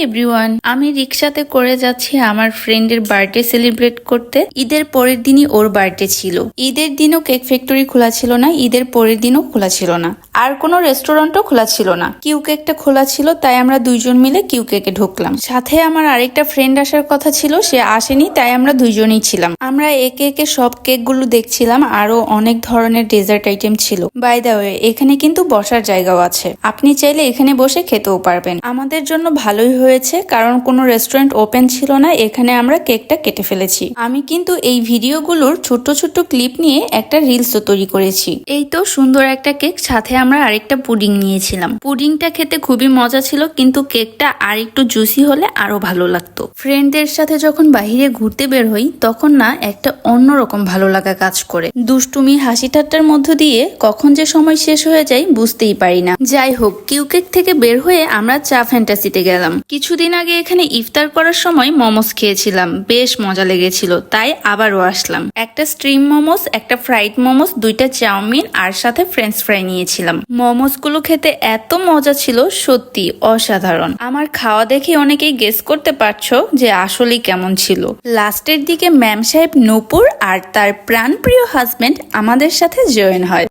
Everyone আমি রিক্সাতে করে যাচ্ছি আমার ফ্রেন্ডের বার্থডে সেলিব্রেট করতে। ঈদের পরের দিনই ওর বার্থডে ছিল। ঈদের দিনও কেক ফ্যাক্টরি খোলা ছিল না, ঈদের পরের দিনও খোলা ছিল না। আর কোনো রেস্টুরেন্টও খোলা ছিল না। কিউ কেকটা খোলা ছিল, তাই আমরা দুইজন মিলে কিউ কেকে ঢুকলাম। সাথে আমার আরেকটা ফ্রেন্ড আসার কথা ছিল, সে আসেনি, তাই আমরা দুইজনই ছিলাম। আমরা একে একে সব কেকগুলো দেখছিলাম আরও অনেক ধরনের ডেজার্ট আইটেম ছিল। বাই দা ওয়ে এখানে কিন্তু বসার জায়গাও আছে। আপনি চাইলে এখানে বসে খেতেও পারবেন। আমাদের জন্য ভালোই হয়েছে, কারণ কোনো রেস্টুরেন্ট ওপেন ছিল না, এখানে আমরা কেকটা কেটে ফেলেছি। আমি কিন্তু এই ভিডিওগুলোর ছোট্ট ছোট্ট ক্লিপ নিয়ে একটা রিলসও তৈরি করেছি। এই তো সুন্দর একটা কেক সাথে আমরা আরেকটা পুডিং নিয়েছিলাম। পুডিংটা খেতে খুবই মজা ছিল, কিন্তু কেকটা আর একটু জুসি হলে আরও ভালো লাগতো। ফ্রেন্ডদের সাথে যখন বাহিরে ঘুরতে বের হই, তখন না একটা অন্যরকম ভালো লাগা কাজ করে। দুষ্টুমি হাসি ঠাট্টার মধ্য দিয়ে কখন যে সময় শেষ হয়ে যায় বুঝতেই পারি না। যাই হোক, কিউ কেক থেকে বের হয়ে আমরা চা ফ্যান্টাসিতে গেলাম। কিছুদিন আগে এখানে ইফতার করার সময় মোমোস খেয়েছিলাম। বেশ মজা লেগেছিল, তাই আবারও আসলাম। একটা স্ট্রিম মোমোস, একটা ফ্রাইড মোমোস, দুইটা চাউমিন আর সাথে ফ্রেঞ্চ ফ্রাই নিয়েছিলাম। মোমোসগুলো খেতে এত মজা ছিল, সত্যি অসাধারণ। আমার খাওয়া দেখে অনেকেই গেস করতে পারছ যে আসলেই কেমন ছিল। লাস্টের দিকে ম্যাম সাহেব নূপুর আর তার প্রাণপ্রিয় হাজবেন্ড আমাদের সাথে জয়েন হয়।